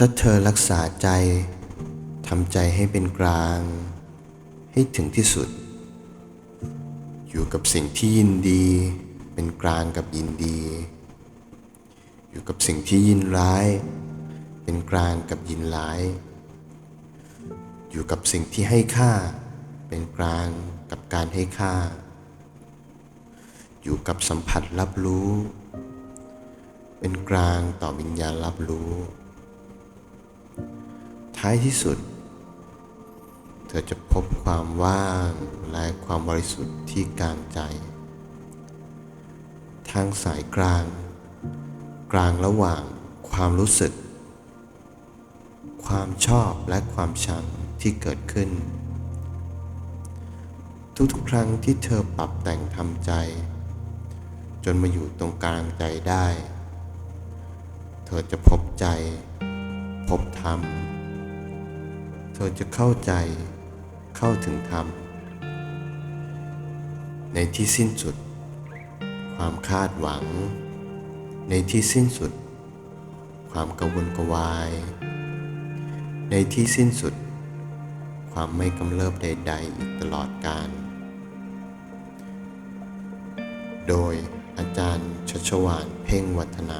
ถ้าเธอรักษาใจทำใจให้เป็นกลาง ให้ถึงที่สุด อยู่กับสิ่งที่ยินดี เป็นกลางกับยินดี อยู่กับสิ่งที่ยินร้าย เป็นกลางกับยินร้าย อยู่กับสิ่งที่ให้ค่า เป็นกลางกับการให้ค่า อยู่กับสัมผัสรับรู้ เป็นกลางต่อวิญญาณรับรู้ ท้ายที่สุด เธอจะพบความว่างและความบริสุทธิ์ที่กลางใจ ทางสายกลาง กลางระหว่างความรู้สึก ความชอบและความชังที่เกิดขึ้น ทุกๆครั้งที่เธอปรับแต่งทำใจ จนมาอยู่ตรงกลางใจได้ เธอจะพบใจ พบธรรม เธอจะเข้าใจเข้าถึงธรรม ในที่สิ้นสุด ความคาดหวัง ในที่สิ้นสุด ความกังวลกวาย ในที่สิ้นสุด ความไม่กำเริบใด ๆ อีกตลอดกาลโดยอาจารย์ชัชวานเพ่งวัฒนะ